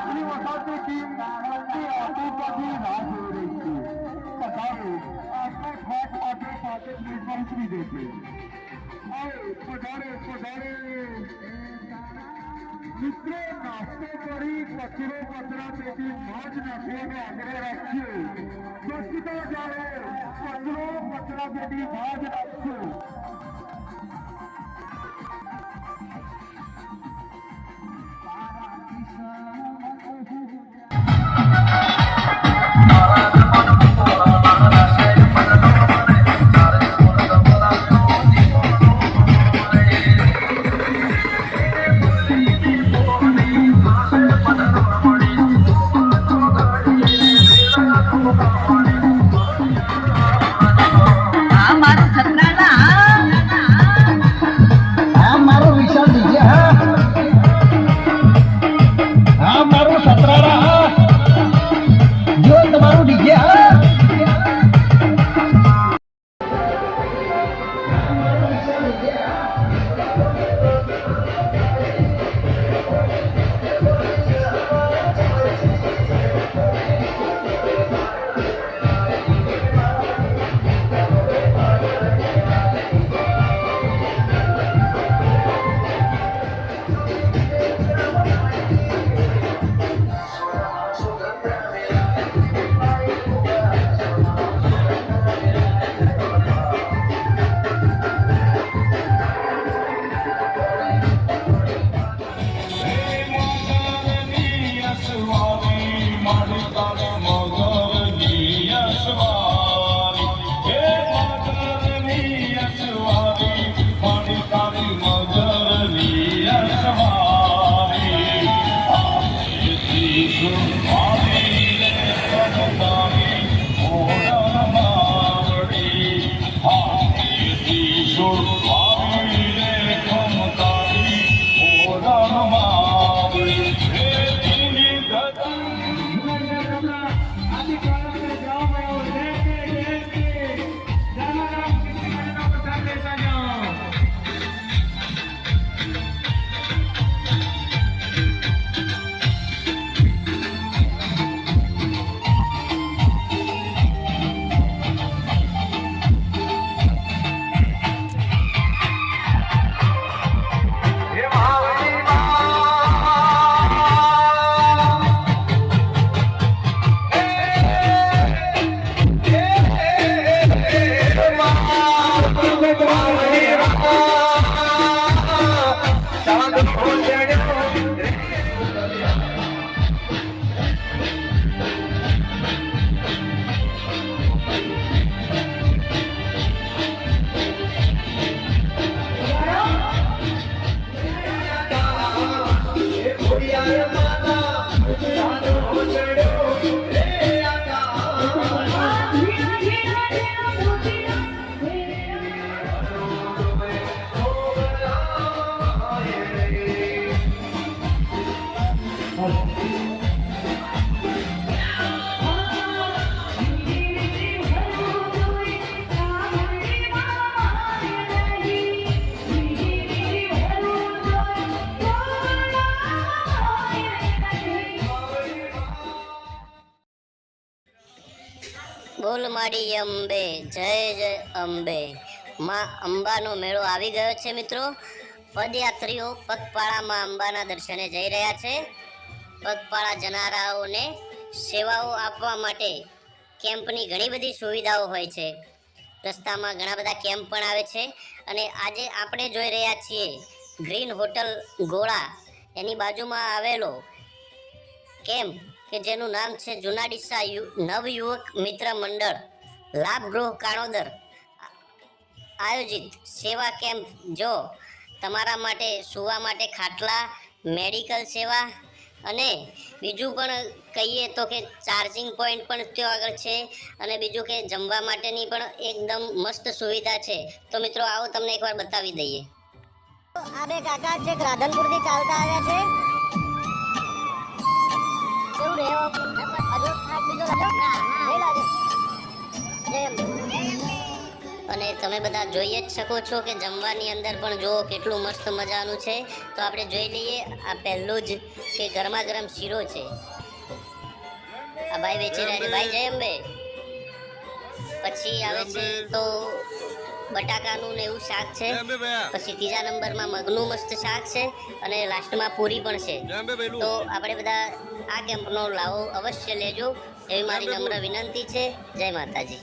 આટલી વખતની ટીમ તે આતંકવાદી રાહ છે. પધારો આપણા ખાસ માટે સાથે નિર્માણ કરી દે પધારે પધારે. મિત્રો, નાસ્તો કરી કચરો કચરા પેટી માં જ નાખવાનો આગ્રહ રાખીએ સ્વચ્છતા જ્યારે કચરો કચરા પેટી માં જ આ Thank you. માડી અંબે, જય જય અંબે. માં અંબાનો મેળો આવી ગયો છે મિત્રો. પદયાત્રીઓ પગપાળામાં અંબાના દર્શને જઈ રહ્યા છે. પગપાળા જનારાઓને સેવાઓ આપવા માટે કેમ્પની ઘણી બધી સુવિધાઓ હોય છે. રસ્તામાં ઘણા બધા કેમ્પ પણ આવે છે અને આજે આપણે જોઈ રહ્યા છીએ ગ્રીન હોટલ ગોળા. એની બાજુમાં આવેલો કેમ્પ કે જેનું નામ છે જુનાડીસા નવયુવક મિત્ર મંડળ. લાભ ગૃહ કાણોદર આયોજિત સેવા કેમ્પ. જો તમારા માટે સુવા માટે ખાટલા, મેડિકલ સેવા અને બીજું પણ કહીએ તો કે ચાર્જિંગ પોઈન્ટ પણ ત્યાં આગળ છે અને બીજું કે જમવા માટેની પણ એકદમ મસ્ત સુવિધા છે. તો મિત્રો આવો તમને એકવાર બતાવી દઈએ. આ બે કાકા છે, રાધનપુરથી ચાલતા આવ્યા છે. કેવું થાક બીજો અને તમે બધા જોઈ જ શકો છો કે જમવાની અંદર પણ જો કેટલું મસ્ત મજાનું છે. તો આપણે જોઈ લઈએ આ પહેલું જ કે ગરમા ગરમ શીરો છે. આ ભાઈ વેચી રહ્યા છે. ભાઈ જય અંબે. પછી આવે છે તો બટાકાનું ને એવું શાક છે. પછી ત્રીજા નંબરમાં મગનું મસ્ત શાક છે અને લાસ્ટમાં પૂરી પણ છે. તો આપણે બધા આ કેમ્પનો લાવો અવશ્ય લેજો. એવી મારી નમ્ર વિનંતી છે. જય માતાજી.